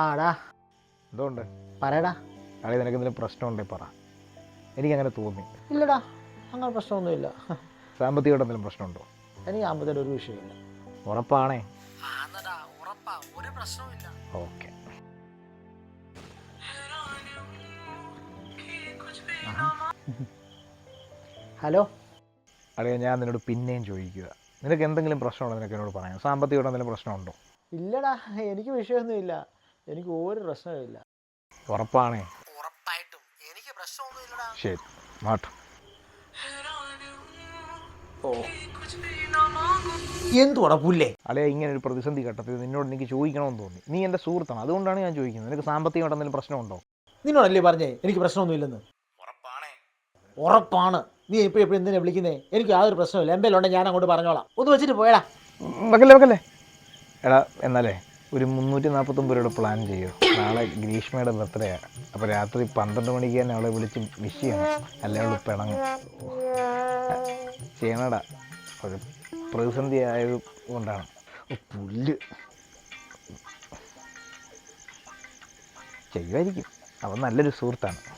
എന്തുകൊണ്ട്? പറയടാ. കളി നിനക്ക് എന്തെങ്കിലും പ്രശ്നമുണ്ടെങ്കിൽ പറ. എനിക്കങ്ങനെ തോന്നി. ഇല്ലടാ അങ്ങനെ പ്രശ്നമൊന്നുമില്ല. സാമ്പത്തികമായിട്ട് എന്തെങ്കിലും പ്രശ്നമുണ്ടോ? എനിക്ക് ആകുമ്പോഴത്തേനും ഒരു വിഷയമില്ല ഉറപ്പാണേ? ഉറപ്പാ. ഒരു പ്രശ്നവുമില്ല. ഓക്കെ. ഹലോ. അളിയ ഞാൻ നിന്നോട് പിന്നെയും ചോദിക്കുക. നിനക്ക് എന്തെങ്കിലും പ്രശ്നമുണ്ടോ? നിനക്ക് എന്നോട് പറയാം സാമ്പത്തികമായിട്ട് എന്തെങ്കിലും പ്രശ്നമുണ്ടോ? ഇല്ലടാ എനിക്ക് വിഷയമൊന്നുമില്ല. എനിക്ക് ഒരു പ്രശ്നമില്ല ഉറപ്പാണേ. ഉറപ്പായിട്ടും. എനിക്ക് പ്രശ്നമൊന്നുമില്ലടാ. ശരി മാട്ടും ഓ. എന്തുവാടാ പുല്ലേ? അളിയ ഇങ്ങനെ ഒരു പ്രതിസന്ധി ഘട്ടത്തിൽ നിന്നോട് എനിക്ക് ചോദിക്കണമെന്ന് തോന്നി. നീ എന്റെ സുഹൃത്താണ് അതുകൊണ്ടാണ് ഞാൻ ചോദിക്കുന്നത്. നിനക്ക് സാമ്പത്തികമായിട്ട് എന്തെങ്കിലും പ്രശ്നമുണ്ടോ? നിന്നോടല്ലേ പറഞ്ഞേ? എനിക്ക് പ്രശ്നമൊന്നുമില്ലെന്ന്. ഉറപ്പാണ്. നീ എപ്പോഴും എപ്പോഴും എന്തിനാ വിളിക്കുന്നേ? എനിക്ക് യാതൊരു പ്രശ്നമില്ല എമ്പേലുണ്ടെങ്കിൽ ഞാൻ അങ്ങോട്ട് പറഞ്ഞോളാം. ഒന്ന് വെച്ചിട്ട് പോയടാ. വെക്കല്ലേ വെക്കല്ലേ? എടാ എന്നാലേ ഒരു മുന്നൂറ്റി നാൽപ്പത്തൊമ്പത് രൂപയുടെ പ്ലാൻ ചെയ്യൂ. നാളെ ഗ്രീഷ്മയുടെ ബർത്ത്ഡേയാണ് അപ്പോൾ രാത്രി പന്ത്രണ്ട് മണിക്ക് തന്നെ അവളെ വിളിച്ച് വിഷ് ചെയ്യണം. അല്ലെ അവൾ പിണങ്ങും. ചെയ്യണടാ. ഒരു പ്രതിസന്ധി ആയത് കൊണ്ടാണ് പുല്ല്. ചെയ്യുമായിരിക്കും. അവൻ നല്ലൊരു സുഹൃത്താണ്.